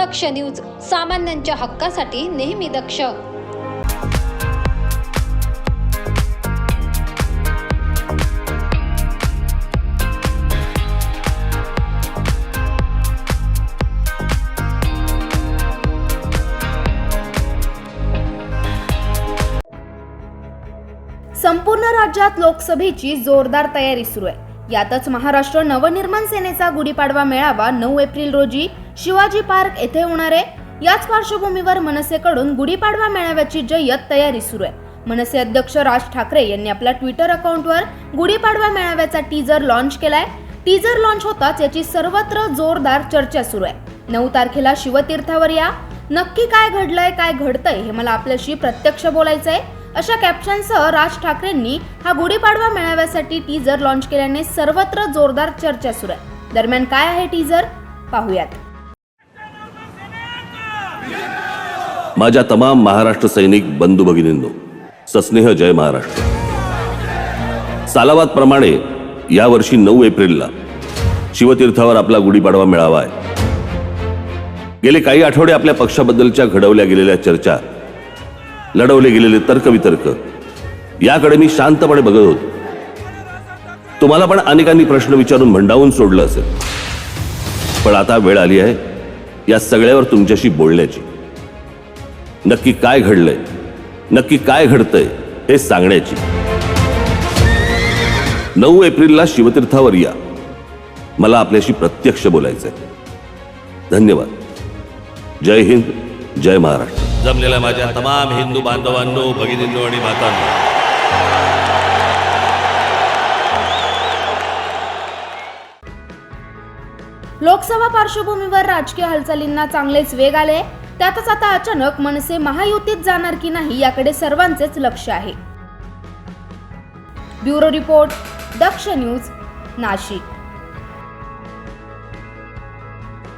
दक्ष news सामान्यांच्या हक्कासाठी नेहमी दक्ष. संपूर्ण राज्यात लोकसभेची जोरदार तयारी सुरू आहे. यातच महाराष्ट्र नवनिर्माण सेनेचा गुढीपाडवा मेळावा नऊ एप्रिल रोजी शिवाजी पार्क येथे होणार आहे. याच पार्श्वभूमीवर मनसेकडून गुढीपाडवा मेळाव्याची जय्यत तयारी सुरू आहे. मनसे अध्यक्ष राज ठाकरे यांनी आपल्या ट्विटर अकाउंटवर गुढीपाडवा मेळाव्याचा टीजर लॉन्च केलाय. टीजर लॉन्च होताच याची सर्वत्र जोरदार चर्चा सुरू आहे. नऊ तारखेला शिवतीर्थावर या. नक्की काय घडलंय काय घडतंय हे मला आपल्याशी प्रत्यक्ष बोलायचंय. अशा कॅप्शनसह राज ठाकरेंनी हा गुढीपाडवा मेळाव्यासाठी टीजर लॉन्च केल्याने सर्वत्र जोरदार चर्चा सुरू आहे. दरम्यान काय आहे टीजर पाहूयात. माझ्या तमाम महाराष्ट्र सैनिक बंधू भगिनींनो सस्नेह जय महाराष्ट्र. सालावाद प्रमाणे यावर्षी नऊ एप्रिलला शिवतीर्थावर आपला गुढीपाडवा मेळावा आहे. गेले काही आठवडे आपल्या पक्षाबद्दलच्या घडवल्या गेलेल्या चर्चा लढवले गेलेले तर्कवितर्क. याकडे मी शांतपणे बघत होतो. तुम्हाला पण अनेकांनी प्रश्न विचारून भंडावून सोडलं असेल. पण आता वेळ आली आहे या सगळ्यावर तुमच्याशी बोलण्याची. नक्की काय घडलंय? नक्की काय घडतंय हे सांगण्याची. नऊ एप्रिलला शिवतीर्थावर या. मला आपल्याशी प्रत्यक्ष बोलायचंय. धन्यवाद. जय हिंद जय महाराष्ट्र. जमलेल्या माझ्या तमाम हिंदू बांधवांनो भगिनींनो आणि मातांनो. लोकसभा पार्श्वभूमीवर राजकीय हालचालींना चांगलेच वेग आले त्यातच आता अचानक मनसे महायुतीत जाणार की नाही याकडे सर्वांचेच लक्ष आहे. Bureau report Daksh news Nashik.